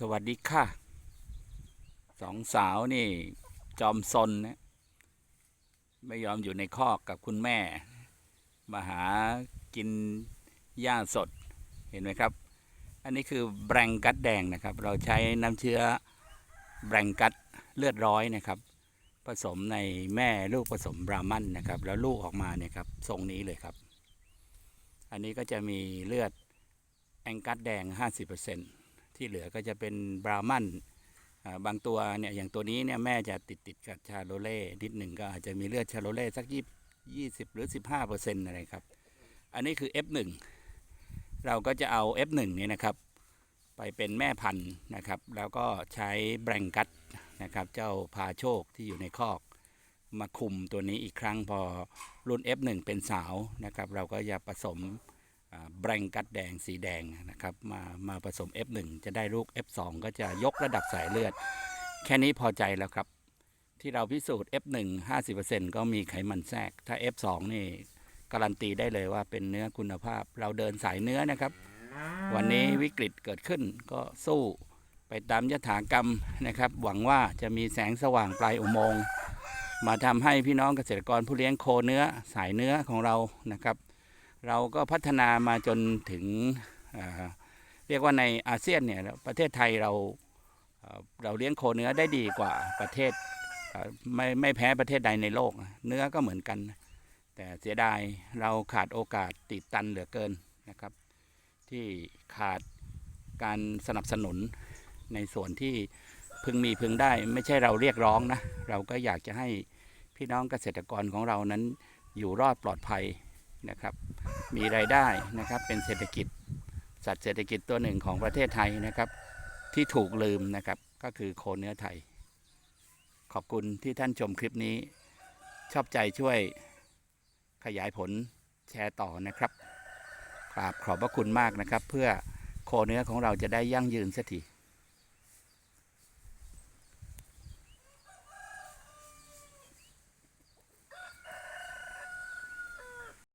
สวัสดีค่ะ สองสาวนี่จอมซนนะ ไม่ยอมอยู่ในคอกกับคุณแม่ มาหากินหญ้าสดเห็นไหมครับ อันนี้คือแบรงกัดแดงนะครับ เราใช้น้ำเชื้อแบรงกัดเลือดร้อยนะครับ ผสมในแม่ลูกผสมบราหมันนะครับ แล้วลูกออกมาเนี่ยครับทรงนี้เลยครับ อันนี้ก็จะมีเลือดแองกัดแดง 50% ที่เหลือก็จะเป็นบราหมันอ่าบางตัวเนี่ยอย่างตัวนี้เนี่ยแม่จะติดติดกับชาโลเล่นิดหนึ่งก็อาจจะมีเลือดชาโลเล่สักยี่ยี่สิบหรือ15%อะไรครับ อันนี้คือ F1 เราก็จะเอา F1 เนี่ยนะครับไปเป็นแม่พันธุ์นะครับ แล้วก็ใช้แบรงกัตนะครับเจ้าพาโชคที่อยู่ในคอกมาคุมตัวนี้อีกครั้งพอรุ่น F1 เป็นสาวนะครับ เราก็จะผสม แบรงกัตแดงสีแดงนะครับมามาผสม F1 จะได้ลูก F2 ก็จะยกระดับสายเลือด แค่นี้พอใจแล้วครับ ที่เราพิสูจน์ F1 50%ก็มีไขมันแทรก ถ้า F2 นี่การันตีได้เลยว่าเป็นเนื้อคุณภาพ เราเดินสายเนื้อนะครับ วันนี้วิกฤตเกิดขึ้นก็สู้ไปตามยถากรรมนะครับ หวังว่าจะมีแสงสว่างปลายอุโมงค์มาทำให้พี่น้องเกษตรกรผู้เลี้ยงโคเนื้อสายเนื้อของเรานะครับ เราก็พัฒนามาจนถึงเรียกว่าในอาเซียนเนี่ยประเทศไทยเราเราเลี้ยงโคเนื้อได้ดีกว่าประเทศไม่ไม่แพ้ประเทศใดในโลก เนื้อก็เหมือนกัน แต่เสียดายเราขาดโอกาสติดตันเหลือเกินนะครับ ที่ขาดการสนับสนุนในส่วนที่พึงมีพึงได้ ไม่ใช่เราเรียกร้องนะ เราก็อยากจะให้พี่น้องเกษตรกรของเรานั้นอยู่รอดปลอดภัยนะครับ มีรายได้นะครับเป็นเศรษฐกิจ สัตว์เศรษฐกิจตัวหนึ่งของประเทศไทยนะครับ ที่ถูกลืมนะครับก็คือโคเนื้อไทย ขอบคุณที่ท่านชมคลิปนี้ ชอบใจช่วยขยายผลแชร์ต่อนะครับกราบขอบพระคุณมากนะครับ เพื่อโคเนื้อของเราจะได้ยั่งยืนสักที